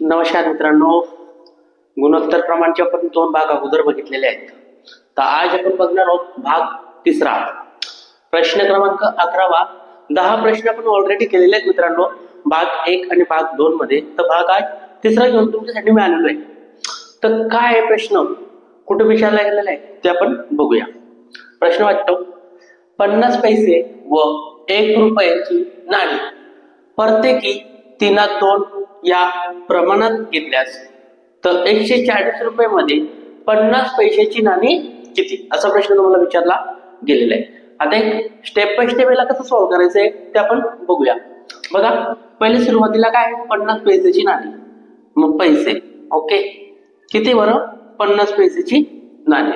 नमस्कार मित्रांनो. गुणोत्तर प्रमाणचे आपण दोन भाग अगोदर बघितलेले आहेत. तर आज आपण बघणार आहोत भाग तिसरा. प्रश्न क्रमांक अकरावा. दहा प्रश्न आपण ऑलरेडी केलेले आहेत मित्रांनो. भाग एक आणि भाग दोन मध्ये. तर भाग आज तिसरा घेऊन तुमच्यासाठी मी आलेलो आहे. तर काय आहे प्रश्न? कुठे विचारला गेलेला आहे? ते आपण बघूया. प्रश्न वाटतो पन्नास पैसे व एक रुपयाची नाणी. प्रत्येकी तीनात दोन या प्रमाणात घेतल्यास तर एकशे चाळीस रुपये मध्ये पन्नास पैशाची नाणी किती? असा प्रश्न तुम्हाला विचारला गेलेला आहे. आता एक स्टेप बाय स्टेप याला कसं सॉल्व्ह करायचं आहे ते आपण बघूया. बघा पहिले सुरुवातीला काय आहे? पन्नास पैशाची नाणी. मग पैसे. ओके? किती बरं? पन्नास पैशाची नाणी.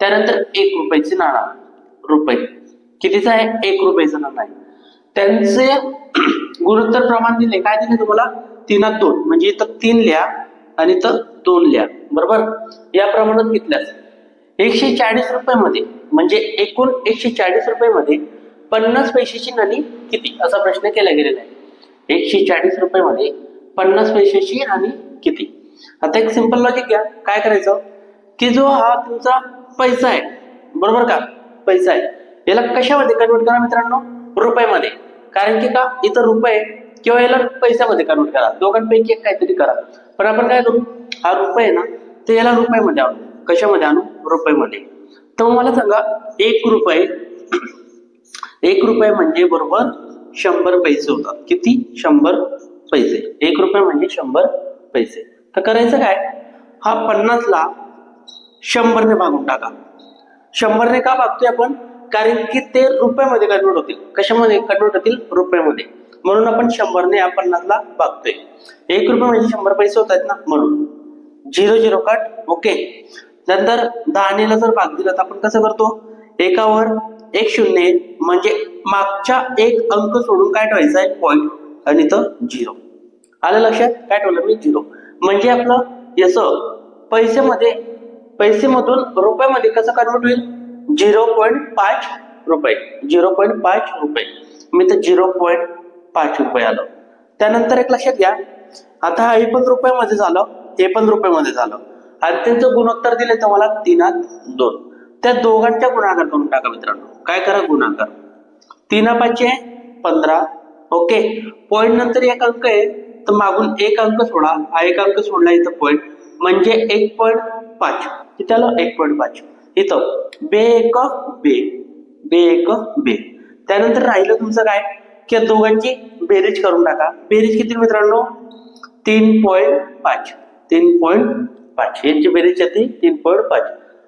त्यानंतर एक रुपयाची नाणा. रुपये. कितीचा आहे? एक रुपयाचा नाणा आहे. त्यांचे गुणोत्तर प्रमाण दिले काय दिले तुम्हाला? तीनात दोन म्हणजे इथं तीन लिहा आणि इथं दोन लिहा. बरोबर? या प्रमाणात घेतल्यास. एकशे चाळीस रुपयामध्ये म्हणजे एकूण एकशे चाळीस रुपयामध्ये पन्नास पैशाची नाणी किती? असा प्रश्न केला गेलेला आहे. एकशे चाळीस रुपयामध्ये पन्नास पैशाची नाणी किती? आता एक सिंपल लॉजिक घ्या. काय करायचं? की जो हा तुमचा पैसा आहे बरोबर का? पैसा आहे. याला कशामध्ये कन्वर्ट करा मित्रांनो? रुपयामध्ये. कारण की का? इथं रुपये किंवा याला पैशामध्ये कन्वर्ट करा. दोघांपैकी एक काहीतरी करा. पण आपण काय करू? हा रुपये आहे ना ते याला रुपयामध्ये आणू. कशामध्ये आणू? रुपयामध्ये. तर मला सांगा एक रुपये एक रुपये म्हणजे बरोबर शंभर पैसे होतात. किती? शंभर पैसे. एक रुपये म्हणजे शंभर पैसे. तर करायचं काय? हा पन्नासला शंभरने भागून टाका. शंभरने का भागतोय आपण? कारण की ते रुपयामध्ये कन्वर्ट होतील. कशामध्ये? कन्वर्ट होतील रुपयामध्ये. म्हणून आपण शंभरने या पन्नासला भागतोय एक रुपये म्हणजे शंभर पैसे होत आहेत ना? म्हणून. Zero zero cut. ओके. नंतर दहानेला जर भाग दिला तर आपण कसं करतो? एकावर एक शून्य म्हणजे मागच्या एक अंक सोडून काय ठेवायचा आहे? पॉईंट आणि तर झिरो. आलं लक्षात? काय ठेवलं मी? झिरो. म्हणजे आपलं याचं पैसेमध्ये पैसेमधून रुपयामध्ये कसं कन्वर्ट होईल? झिरो पॉईंट पाच रुपये. झिरो पॉईंट पाच रुपये. मी तर झिरो पॉईंट पाच रुपये आलं. त्यानंतर एक लक्षात घ्या आता हा एपन पण रुपयामध्ये झालं एपन पण रुपयामध्ये झालं. आणि त्यांचं गुणोत्तर दिले तुम्हाला तीनात दोन. त्या दोघांच्या गुणाकार करून टाका मित्रांनो. काय करा गुणाकार? तीना पाचशे पंधरा. ओके. पॉईंट नंतर एक अंक आहे तर मागून एक अंक सोडा. हा एक अंक सोडला इथं पॉईंट म्हणजे एक पॉईंट पाच. किती आलं एक पॉईंट पाच. इथं. बे एक बे. बे एक बे. त्यानंतर राहिलं तुमचं काय? की या दोघांची बेरीज करून टाका. बेरीज किती मित्रांनो? तीन पॉईंट पाच. तीन पॉईंट पाच. यांची बेरीज येते तीन पॉईंट पाच.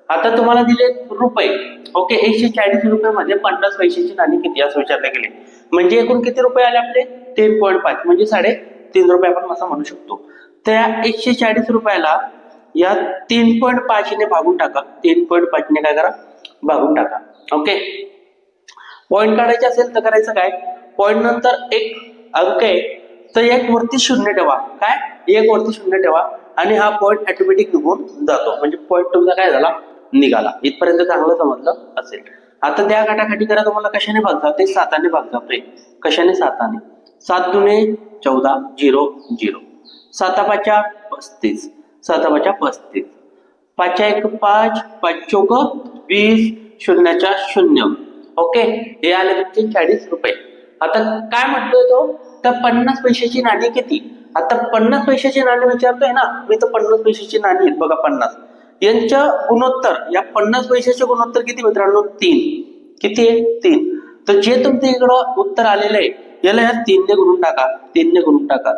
आता तुम्हाला दिले रुपये. ओके एकशे चाळीस रुपयामध्ये पन्नास पैशाची नाणी किती असं विचारले गेले. म्हणजे एकूण किती रुपये आले आपले? तीन पॉईंट पाच. म्हणजे साडे तीन रुपये आपण असं म्हणू शकतो. त्या एकशे चाळीस रुपयाला या तीन पॉईंट पाचने भागून टाका. तीन पॉईंट पाचने काय करा? भागून टाका. ओके. पॉईंट काढायचे असेल तर करायचं काय? पॉईंट नंतर एक अंक आहे. तर एक वरती शून्य ठेवा. काय? एक वरती शून्य ठेवा आणि हा पॉईंट ऑटोमॅटिक निघून जातो. म्हणजे पॉईंट तुमचा काय झाला? निघाला. इथपर्यंत चांगलं समजलं असेल. आता त्या गटाखाटी करा. तुम्हाला कशाने भाग जाते साताने भाग जातोय कशाने? साताने. सात दुने चौदा झिरो झिरो. सातापाच्या पस्तीस. सातापाच्या पस्तीस. पाचच्या एक पाच पाच चौक वीस शून्याच्या शून्य. ओके? हे आले तुमचे चाळीस रुपये. आता काय म्हणतोय तो? तर पन्नास पैशाची नाणी किती? आता पन्नास पैशाची नाणी विचारतोय ना मी तर पन्नास पैशाची नाणी आहेत बघा पन्नास. यांच्या गुणोत्तर या पन्नास पैशाचे गुणोत्तर किती मित्रांनो? तीन. किती आहे? तीन. तर जे तुमच्या इकडं उत्तर आलेलं आहे याला ह्या तीनने गुणून टाका. तीनने गुणून टाका.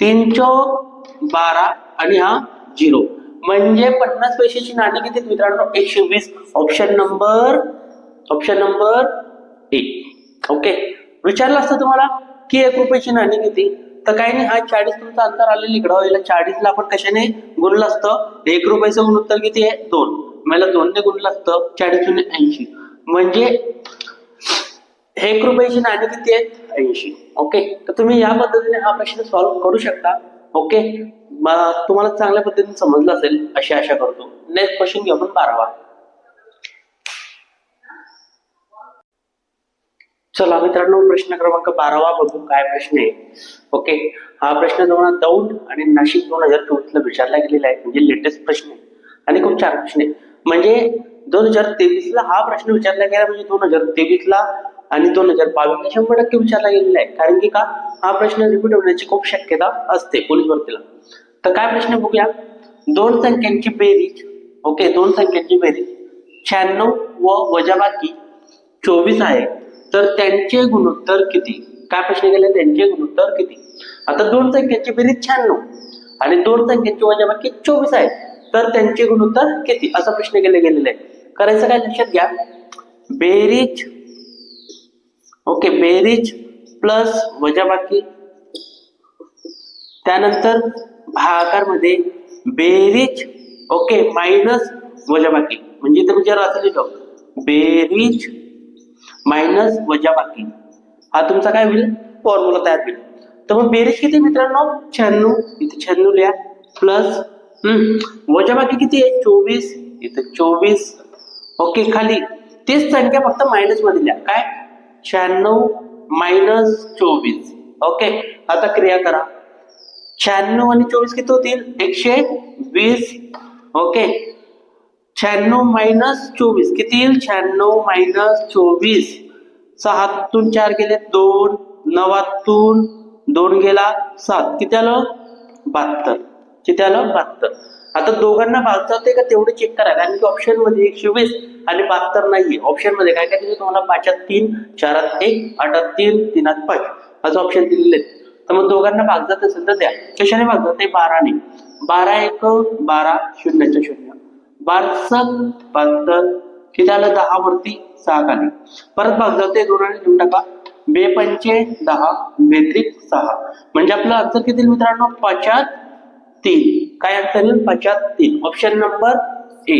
तीन चौक बारा आणि हा झिरो. म्हणजे पन्नास पैशाची नाणी किती मित्रांनो? एकशे वीस. ऑप्शन नंबर ऑप्शन नंबर एक ओके विचारलं असतं तुम्हाला? की एक रुपयाची नाणी किती तर काही नाही हा चाळीस तुमचा अंतर आलेलं इकडं. याला चाळीसला आपण कशाने गुणलं असतं? एक रुपयाचं गुणोत्तर किती आहे? दोन. मला दोनने गुणलं असतं. चाळीस जुने ऐंशी. म्हणजे एक रुपयाची नाणी किती आहेत ऐंशी. ओके? तर तुम्ही या पद्धतीने हा प्रश्न सॉल्व्ह करू शकता. ओके? तुम्हाला चांगल्या पद्धतीने समजलं असेल अशी आशा करतो. नेक्स्ट क्वेश्चन घेऊ आपण बारावा. चला मित्रांनो प्रश्न क्रमांक बारावा बघू काय प्रश्न आहे. ओके हा प्रश्न तुम्हाला दौंड आणि नाशिक दोन हजार चोवीस ला विचारला गेलेला आहे. म्हणजे लेटेस्ट प्रश्न आहे. आणि खूप छान प्रश्न आहे. म्हणजे दोन हजार तेवीस ला हा प्रश्न विचारला गेला म्हणजे दोन हजार तेवीस ला आणि दोन हजार बावीस ला शंभर टक्के विचारला गेलेला आहे. कारण की का? हा प्रश्न रिपीट होण्याची खूप शक्यता असते पोलीस भरतीला. तर काय प्रश्न बघूया? दोन संख्यांची बेरीज. ओके दोन संख्यांची बेरीज. शहाण्णव व वजाबाकी चोवीस आहे. तर त्यांचे गुणोत्तर किती? काय प्रश्न केले? त्यांचे गुणोत्तर किती? आता दोन संख्यांची बेरीज शहाण्णव. आणि दोन संख्यांची वजाबाकी चोवीस आहे. तर त्यांचे गुणोत्तर किती? असा प्रश्न केला गेलेला आहे. करायचं काय? लक्षात घ्या. बेरीज ओके बेरीज प्लस वजाबाकी त्यानंतर भागाकारमध्ये बेरीज ओके मायनस वजाबाकी म्हणजे इथे विचार असं लिहितो बेरीज मायनस वजाबाकी हा तुमचा काय होईल? फॉर्म्युला तयार होईल. तर मग बेरीज किती मित्रांनो? शहाण्णव. इथे शहाण्णव लिहा. प्लस वजाबाकी किती आहे? चोवीस. इथे चोवीस. ओके खाली. तीच संख्या फक्त मायनसमध्ये लिहा. काय? शहाण्णव मायनस चोवीस. ओके आता क्रिया करा. शहाण्णव आणि चोवीस किती होतील? एकशे वीस. ओके शहाण्णव मायनस चोवीस. किती येईल? शहाण्णव मायनस चोवीस. सहातून चार गेले दोन. नवातून दोन गेला सात. किती आलं? बहात्तर. किती आलं? बहात्तर. आता दोघांना भागता होते का तेवढं चेक करा. कारण की ऑप्शनमध्ये एकशे वीस आणि बहात्तर नाही ऑप्शनमध्ये काय काय दिले तुम्हाला? पाचात तीन चारात एक आठात तीन तीनात पाच. असं ऑप्शन दिलेले तर मग दोघांना भागजात असेल तर द्या. कशाने भागजात? जाते बाराने. बारा एक बारा शून्याच्या शून्य. बारा सात बहात्तर किती आलं दहा वरती सहा खाली परत भागजात ते दोन लिहून टाका. बे पंचे दहा बेत्रिक सहा. म्हणजे आपलं आन्सर किती मित्रांनो? पाचात तीन. काय आन्सर येईल? पाचात तीन. Option number A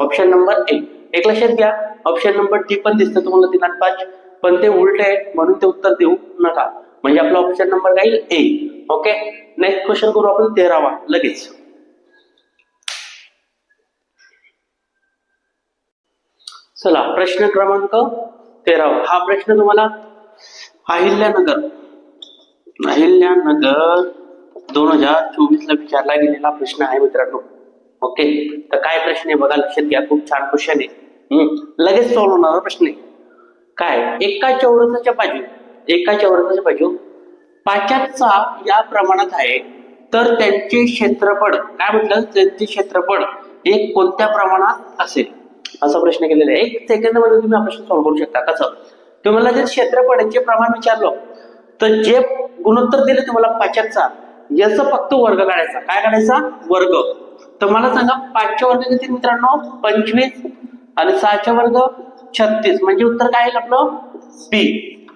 option number A एक लक्षात घ्या. ऑप्शन नंबर डी पण दिसतं तुम्हाला तीन आणि पाच. पण ते उलट आहे. म्हणून ते उत्तर देऊ नका. म्हणजे आपला ऑप्शन नंबर काय ए ओके नेक्स्ट क्वेश्चन करू आपण तेरावा. लगेच. चला प्रश्न क्रमांक तेरावा हा प्रश्न तुम्हाला अहिल्यानगर अहिल्यानगर दोन हजार चोवीस ला विचारला गेलेला प्रश्न आहे मित्रांनो. ओके? तर काय प्रश्न आहे बघा लक्षात घ्या खूप छान क्वेश्चन आहे. हम्म, लगेच सॉल्व्ह होणारा प्रश्न आहे. काय? एका चौरसाच्या बाजू एका चौरसाच्या बाजू पाचातचा या प्रमाणात आहे तर त्यांचे क्षेत्रफळ काय म्हटलं? त्यांचे क्षेत्रफळ हे कोणत्या प्रमाणात असेल? असा प्रश्न केलेला आहे. एक सेकंदमध्ये तुम्ही हा प्रश्न सॉल्व्ह करू शकता. कसं? तुम्हाला जर क्षेत्रफळाचे प्रमाण विचारलं तर जे गुणोत्तर दिले तुम्हाला पाचाचा. याचा फक्त वर्ग काढायचा. काय काढायचा? वर्ग. तर मला सांगा पाचच्या वर्ग किती मित्रांनो? पंचवीस आणि सहाच्या वर्ग छत्तीस. म्हणजे उत्तर काय येईल आपलं? बी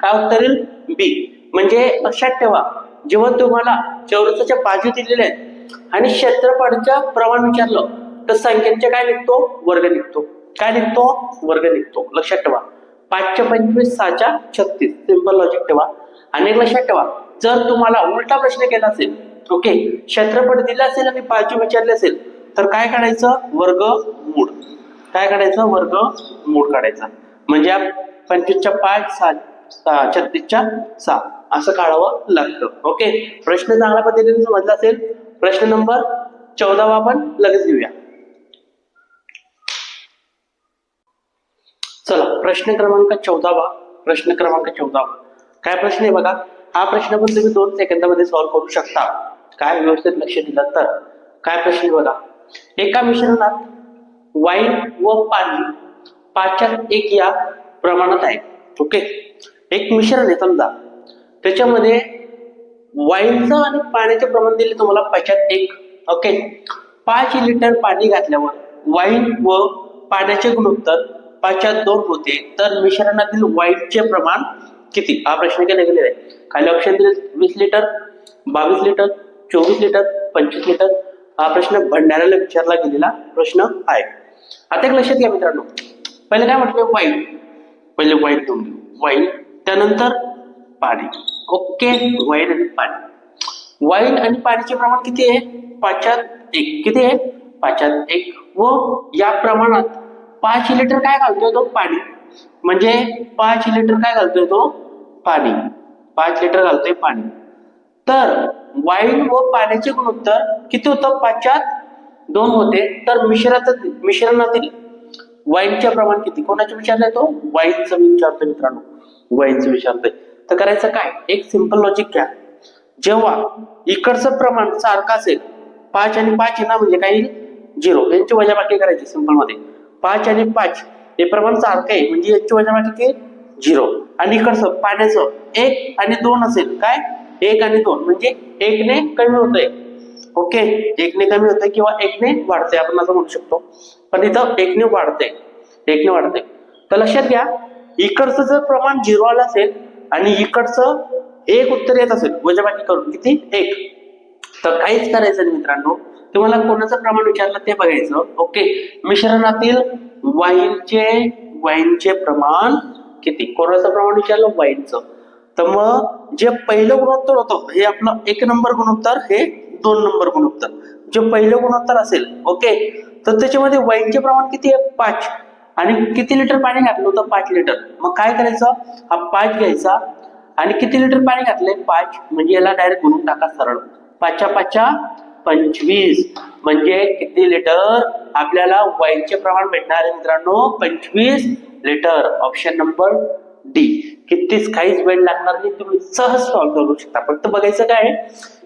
काय उत्तर येईल? बी म्हणजे लक्षात ठेवा जेव्हा तुम्हाला चौरसाच्या बाजू दिलेल्या आहेत आणि क्षेत्रफळाचं प्रमाण विचारलं तर संख्यांचे काय निघतो? वर्ग निघतो. काय निघतो? वर्ग निघतो. लक्षात ठेवा. पाचच्या पंचवीस सहाच्या छत्तीस. सिंपल लॉजिक ठेवा. आणि लक्षात ठेवा. जर तुम्हाला उलटा प्रश्न केला असेल ओके क्षेत्रफळ दिलं असेल आणि बाजू विचारले असेल तर काय काढायचं? वर्ग मूळ. काय काढायचं? वर्ग मूळ काढायचा. म्हणजे पंचवीसच्या पाच सहा सहा, छत्तीसच्या सहा. असं काढावं लागतं. ओके प्रश्न चांगल्या पद्धतीने समजला असेल? प्रश्न नंबर चौदावा आपण लगेच घेऊया. चला प्रश्न क्रमांक चौदावा. प्रश्न क्रमांक चौदावा. काय प्रश्न आहे बघा? हा प्रश्न पण तुम्ही दोन सेकंदामध्ये सॉल्व्ह करू शकता. काय व्यवस्थित लक्ष दिलं तर? काय प्रश्न आहे बघा? एका मिश्रणात वाईन व पाणी पाच्यात एक या प्रमाणात आहे. ओके एक मिश्रण आहे समजा. त्याच्यामध्ये वाईनचं आणि पाण्याचे प्रमाण दिले तुम्हाला पाच्यात एक. ओके पाच लिटर पाणी घातल्यावर वाईन व पाण्याचे गुणोत्तर पाच्यात दोन होते. तर मिश्रणातील वाईटचे प्रमाण किती? हा प्रश्न केला गेलेला आहे. खाली ऑप्शन दिले वीस लिटर बावीस लिटर चोवीस लिटर पंचवीस लिटर हा प्रश्न भंडाऱ्याला विचारला गेलेला प्रश्न आहे. आता एक लक्षात घ्या मित्रांनो. पहिले काय म्हटलं? वाईन पहिले वाईन घेऊन घेऊ. वाईन त्यानंतर पाणी. ओके वाईन आणि पाणी. वाईन आणि पाण्याचे प्रमाण किती आहे? पाच्यात एक. किती आहे? पाच्यात एक. व या प्रमाणात पाच लिटर काय घालतोय तो? पाणी. म्हणजे पाच लिटर काय घालतोय तो? पाणी. पाच लिटर घालतोय पाणी. तर वाईन व पाण्याचे गुणोत्तर किती होतं? पाच्यात दोन होते. तर मिश्रात मिश्रणातील वाईनचे प्रमाण किती? कोणाचे विचारलंय तो? वाईनचं विचारतोय मित्रांनो. वाईनचं विचारतोय. तर करायचं काय? एक सिंपल लॉजिक घ्या. जेव्हा इकडचं प्रमाण सारखं असेल पाच आणि पाच आहे ना म्हणजे काही झिरो यांची वजाबाकी करायची सिंपलमध्ये. पाच आणि पाच हे प्रमाण सारखं आहे. म्हणजे याची वजा किती झिरो. आणि इकडचं पाण्याचं एक आणि दोन असेल. काय? एक आणि दोन. म्हणजे एकने कमी होतंय. ओके? एकने कमी होतंय किंवा एकने वाढते आपण असं म्हणू शकतो. पण इथं एकने वाढते एकने वाढते तर लक्षात घ्या इकडचं जर प्रमाण झिरो आलं असेल आणि इकडचं एक उत्तर येत असेल वजाबाकी करून किती? एक. तर काहीच करायचं नाही मित्रांनो. तुम्हाला कोणाचं प्रमाण विचारलं ते बघायचं. ओके मिश्रणातील वाईनचे वाईनचे प्रमाण किती? कोणाचं प्रमाण विचारलं? वाईनचं. तर मग जे पहिलं गुणोत्तर होतं हे आपलं एक नंबर गुणोत्तर हे दोन नंबर गुणोत्तर. जे पहिलं गुणोत्तर असेल ओके तर त्याच्यामध्ये वाईनचे प्रमाण किती आहे? पाच. आणि किती लिटर पाणी घातलं होतं? पाच लिटर. मग काय करायचं? हा पाच घ्यायचा. आणि किती लिटर पाणी घातलंय? पाच. म्हणजे याला डायरेक्ट गुणून टाका सरळ. पाचच्या पाचच्या पंचवीस. म्हणजे किती लिटर आपल्याला वाईनचे प्रमाण भेटणार आहे मित्रांनो पंचवीस लिटर ऑप्शन नंबर डी कितीच काहीच वेळ लागणार नाही तुम्ही सहज सॉल्व्ह करू शकता. फक्त बघायचं काय आहे,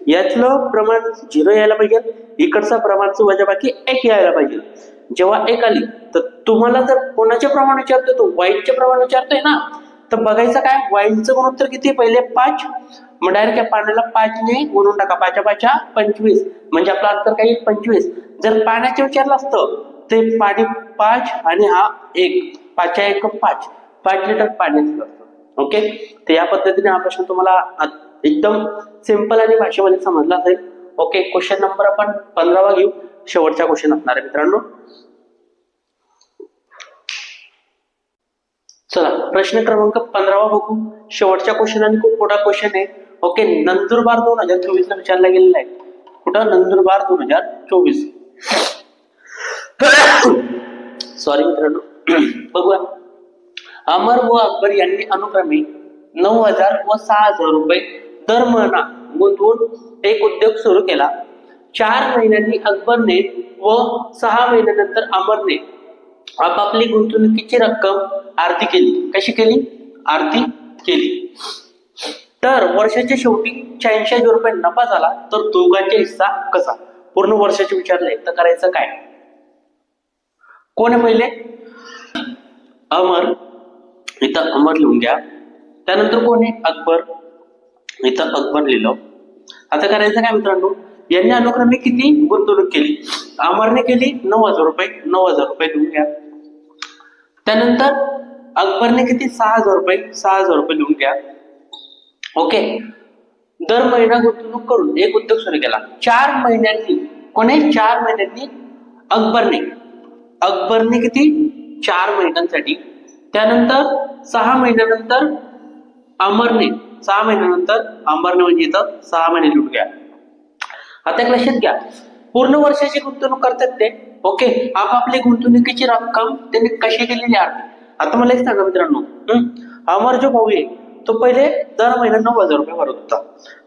यातलं प्रमाण झिरो यायला पाहिजे इकडचं प्रमाणचं वजाबाकी एक यायला पाहिजे. जेव्हा एक आली तर तुम्हाला जर कोणाचे प्रमाण विचारतोय तो वाईटचे प्रमाण विचारतोय ना? तर बघायचं काय? वाईनचं गुणोत्तर किती पहिले पाच. मग डायरेक्ट या पाण्याला पाचने गुणून टाका. पाच्या पाच्या पंचवीस. म्हणजे आपला अंतर काही पंचवीस. जर पाण्याचे विचारलं असतं ते पाणी पाच आणि हा एक. पाचच्या एक पाच. पाच लिटर पाण्याचं असतं. ओके तर या पद्धतीने हा प्रश्न तुम्हाला एकदम सिंपल आणि भाषेमध्ये समजला असेल ओके क्वेश्चन नंबर आपण पंधरावा घेऊ. शेवटचा क्वेश्चन असणार आहे मित्रांनो. चला प्रश्न क्रमांक पंधरावा बघू. शेवटच्या क्वेश्चन आणि खूप मोठा क्वेश्चन आहे. ओके नंदुरबार दोन हजार चोवीस ला विचारला गेलेला आहे. कुठं? नंदुरबार दोन हजार चोवीस. सॉरी मित्रांनो. बघूया. अमर व अकबर यांनी अनुक्रमे नऊ हजार व सहा हजार रुपये दर महिना गुंतवून एक उद्योग सुरू केला. चार महिन्यांनी अकबरने व सहा महिन्यानंतर अमरने आपापली गुंतवणुकीची रक्कम आरती केली. कशी केली? आरती केली. तर वर्षाच्या शेवटी शहाऐंशी हजार रुपये नफा झाला तर दोघांचा हिस्सा कसा? पूर्ण वर्षाचे विचारले तर करायचं काय? कोण आहे पहिले? अमर. इथं अमर लिहून घ्या. त्यानंतर कोण? आहे अकबर. इथं अकबर लिहिलं. आता करायचं काय मित्रांनो? यांनी अनुक्रमे किती गुंतवणूक केली? अमरने केली नऊ हजार रुपये. नऊ हजार रुपये लिहून घ्या. त्यानंतर अकबरने किती? सहा हजार रुपये. सहा हजार रुपये लिहून घ्या. ओके दर महिना गुंतवणूक करून एक उद्योग सुरू केला. चार महिन्यांनी कोणी? चार महिन्यांनी अकबरने. अकबरने किती? चार महिन्यांसाठी. त्यानंतर सहा महिन्यानंतर अमरने. सहा महिन्यानंतर अंबरने म्हणजे इथं सहा महिने लुट घ्या. आता एक लक्षात घ्या. पूर्ण वर्षाची गुंतवणूक करतात ते. ओके आपापली गुंतवणुकीची रक्कम त्यांनी कशी केलेली आहे? आता मला एक सांगा मित्रांनो. अमर जो भाऊ आहे तो पहिले दर महिना नऊ हजार रुपये भरत होता.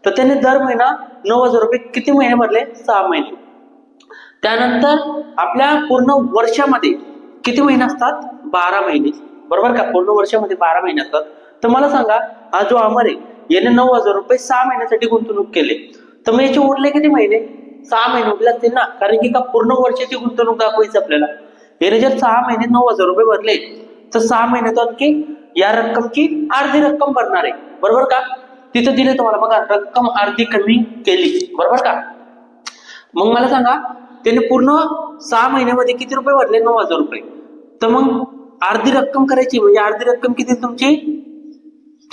तर त्याने दर महिना नऊ हजार रुपये किती महिने भरले? सहा महिने. त्यानंतर आपल्या पूर्ण वर्षामध्ये किती महिने असतात? बारा महिने. बरोबर का? पूर्ण वर्षामध्ये बारा महिने असतात. तर मला सांगा हा जो अमर आहे याने नऊ हजार रुपये सहा महिन्यासाठी गुंतवणूक केले. तर मग याचे उरले किती महिने? सहा महिने उरले असतील ना. कारण की का पूर्ण वर्षाची गुंतवणूक दाखवायची आपल्याला. याने जर सहा महिने नऊ हजार रुपये भरले तर सहा महिन्यात आणखी या रक्कमची अर्धी रक्कम भरणार आहे. बरोबर का? तिथं दिले तुम्हाला बघा रक्कम अर्धी कमी केली. बरोबर का? मग मला सांगा त्याने पूर्ण सहा महिन्यामध्ये किती रुपये भरले? नऊ हजार रुपये. तर मग अर्धी रक्कम करायची म्हणजे अर्धी रक्कम किती तुमची?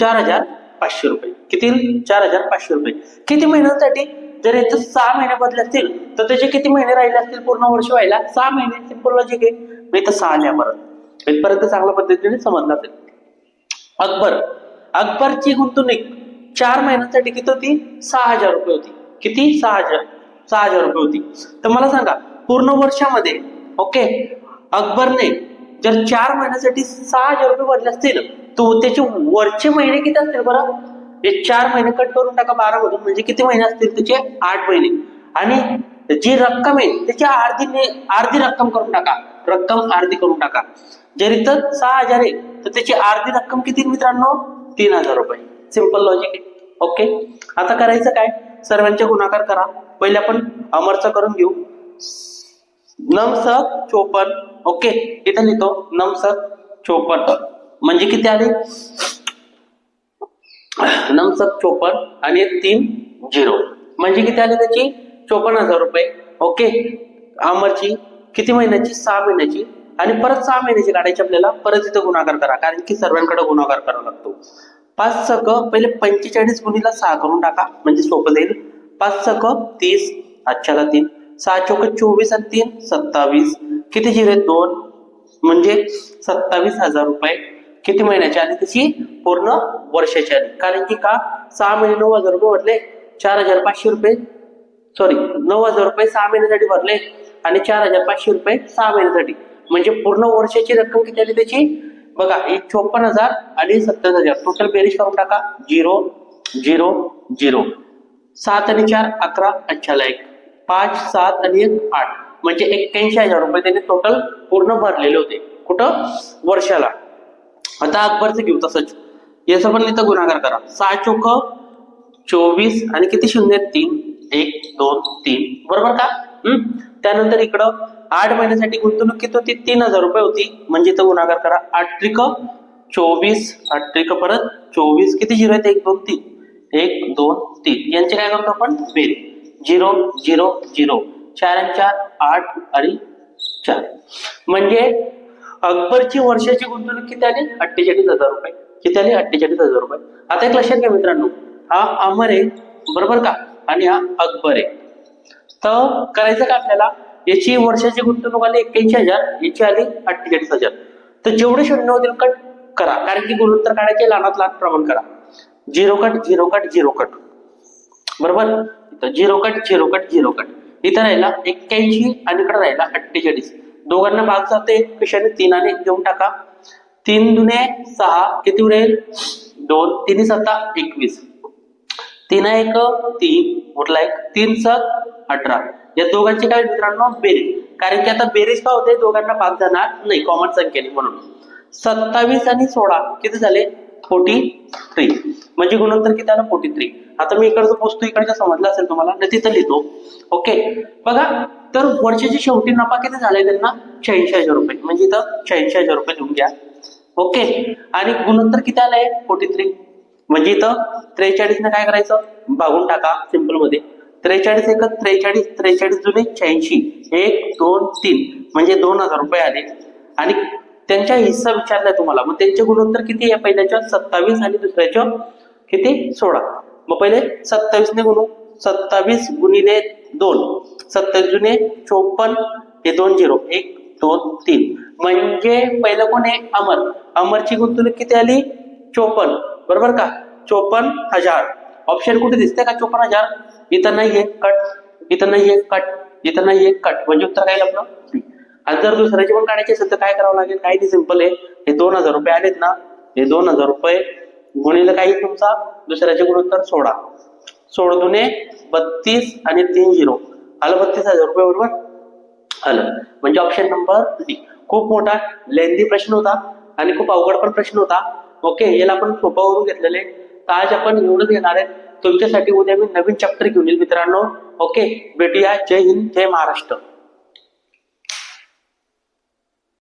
चार हजार पाचशे रुपये. किती चार हजार पाचशे रुपये. किती महिन्यांसाठी? जर याचं सहा महिने बदले असतील तर त्याचे किती महिने राहिले असतील? पूर्ण वर्ष व्हायला? सहा महिने सिंपल लॉजिक आहे मी तर सहा लिहा परत इथपर्यंत चांगल्या पद्धतीने समजलं असेल. अकबर. अकबरची गुंतवणूक चार महिन्यांसाठी किती होती? सहा हजार रुपये होती. किती? सहा हजार. सहा हजार रुपये होती. तर मला सांगा पूर्ण वर्षामध्ये ओके अकबरने जर चार महिन्यासाठी सहा हजार रुपये भरले असतील तर त्याचे वरचे महिने किती असतील बरं? हे चार महिने कट करून टाका बारा मधून म्हणजे किती महिने असतील त्याचे? आठ महिने. आणि जी रक्कम आहे त्याची अर्धी अर्धी रक्कम करून टाका. रक्कम अर्धी करून टाका. जर इथं सहा हजार आहे तर त्याची अर्धी रक्कम किती मित्रांनो? तीन हजार रुपये. सिंपल लॉजिक आहे. ओके आता करायचं काय? सर्वांचे गुणाकार करा. पहिले आपण अमरचा करून घेऊ. नमसक चोपन्न. ओके इथं लिहितो नमसक चोपन्न. म्हणजे किती आले? नमसक चोपन्न आणि तीन झिरो. म्हणजे किती आले त्याची? चोपन्न हजार रुपये. ओके अमरची किती महिन्याची? सहा महिन्याची. आणि परत सहा महिन्याची काढायची आपल्याला परत इथं गुणाकार करा. कारण की सर्वांकडे गुणाकार करावा लागतो. पाच सक पहिले पंचेचाळीस गुणीला सहा करून टाका. म्हणजे सोपं जाईल. पाच सक तीस आजच्याला तीन. सहा चौक चोवीस आणि तीन सत्तावीस. किती जिरे? दोन. म्हणजे सत्तावीस हजार रुपये. किती महिन्याची आणि त्याची पूर्ण वर्षाची आली. कारण की का? सहा महिने नऊ हजार रुपये भरले. चार हजार पाचशे रुपये. सॉरी नऊ हजार रुपये सहा महिन्यासाठी भरले. आणि चार हजार पाचशे रुपये सहा महिन्यासाठी. म्हणजे पूर्ण वर्षाची रक्कम किती आली त्याची? बघा एक चोपन्न हजार आणि सत्तावीस हजार. टोटल बेरीज करून टाका. झिरो झिरो झिरो सात आणि चार अकरा अच्छाला एक पाच सात आणि एक आठ. म्हणजे एक्क्याऐंशी हजार रुपये त्यांनी टोटल पूर्ण भरलेले होते. कुठं? वर्षाला. आता अकबरचं घेऊ तसंच. याचा पण इथं गुणाकार करा. सहा चोक चोवीस आणि किती शून्य? तीन. एक दोन तीन. बरोबर का? हम्म त्यानंतर इकडं आठ महिन्यासाठी गुंतवणूक किती होती? तीन हजार रुपये होती. म्हणजे इथं गुणाकार करा. आठ त्रिक चोवीस आठ त्रिक परत चोवीस. किती झिरो आहेत? एक दोन तीन. एक दोन तीन. यांचे काय करतो आपण? बेल. Zero zero zero. चार चार आठ आणि चार. म्हणजे अकबरची वर्षाची गुंतवणूक किती आली? अठ्ठेचाळीस हजार रुपये. किती आली? अठ्ठेचाळीस हजार रुपये. आता एक लक्षात घ्या मित्रांनो. हा अमर आहे. बरोबर का? आणि हा अकबर आहे. तर करायचं का आपल्याला? याची वर्षाची गुंतवणूक आली एक्क्याऐंशी हजार याची आली अठ्ठेचाळीस हजार. तर जेवढे शून्य होतील कट करा. कारण की गुणोत्तर काढायचे लहानात लहान प्रमाण करा. Zero cut zero cut zero cut. बरोबर? इथं zero cut zero cut zero cut. इथं राहिला एक्क्याऐंशी आणि इकडे राहिला अठ्ठेचाळीस. दोघांना भाग एक कशाने तीन आणि एक देऊन टाका. तीन दुने सहा किती उरेल दोन तिन्ही सत्ता एकवीस. तीन एक तीन. म्हटलं एक? तीन सात अठरा. या दोघांची काय मित्रांनो? बेरीज. कारण की आता बेरीज का होते? दोघांना भाग जाणार नाही. कॉमन संख्येने म्हणून. सत्तावीस आणि सोळा. किती झाले? फोर्टी थ्री म्हणजे गुणोत्तर किती आलं? फोर्टी थ्री आता मी इकडचं पोचतो. इकडचं समजलं असेल तुम्हाला. तिथं लिहितो. ओके बघा. तर वर्षाची शेवटी नफा किती झालाय त्यांना? शहाऐंशी हजार रुपये. म्हणजे इथं शहाऐंशी हजार रुपये लिहून घ्या. ओके आणि गुणोत्तर किती आलंय? फोर्टी थ्री म्हणजे इथं त्रेचाळीस ने काय करायचं? भागून टाका सिंपलमध्ये. त्रेचाळीस एक त्रेचाळीस त्रेचाळीस जुने शहाऐंशी. एक दोन तीन. म्हणजे दोन हजार रुपये आले. आणि त्यांच्या हिस्सा विचारलाय तुम्हाला. मग त्यांचे गुणोत्तर किती आहे? पहिल्याच्या सत्तावीस आणि दुसऱ्याच्या किती? सोळा. मग पहिले सत्तावीस ने गुणू. सत्तावीस गुणिले दोन. सत्तावीस जुने चोपन्न हे दोन झिरो. एक दोन तीन. म्हणजे पहिलं कोण आहे? अमर. अमरची गुंतवणूक किती आली? चोपन्न. बरोबर का? चोपन्न हजार. ऑप्शन कुठे दिसते का चोपन्न हजार? इथं नाहीये. कट इथं नाहीये. कट इथं नाहीये. कट म्हणजे उत्तर काय आपलं आणि जर दुसऱ्याचे पण काढायचे असेल तर काय करावं लागेल? काही ते सिंपल आहे. हे दोन हजार रुपये आलेत ना? हे दोन हजार रुपये गुणिले काही तुमचा? दुसऱ्याचे गुणोत्तर सोडा सोड दुने बत्तीस आणि तीन झिरो. आलं बत्तीस हजार रुपये बरोबर? आलं. म्हणजे ऑप्शन नंबर डी खूप मोठा लेंदी प्रश्न होता आणि खूप अवघड पण प्रश्न होता. ओके याला आपण सोपावरून घेतलेले. तर आज आपण एवढंच घेणार आहे. तुमच्यासाठी उद्या मी नवीन चॅप्टर घेऊन येईल मित्रांनो. ओके भेटूया. जय हिंद जय महाराष्ट्र.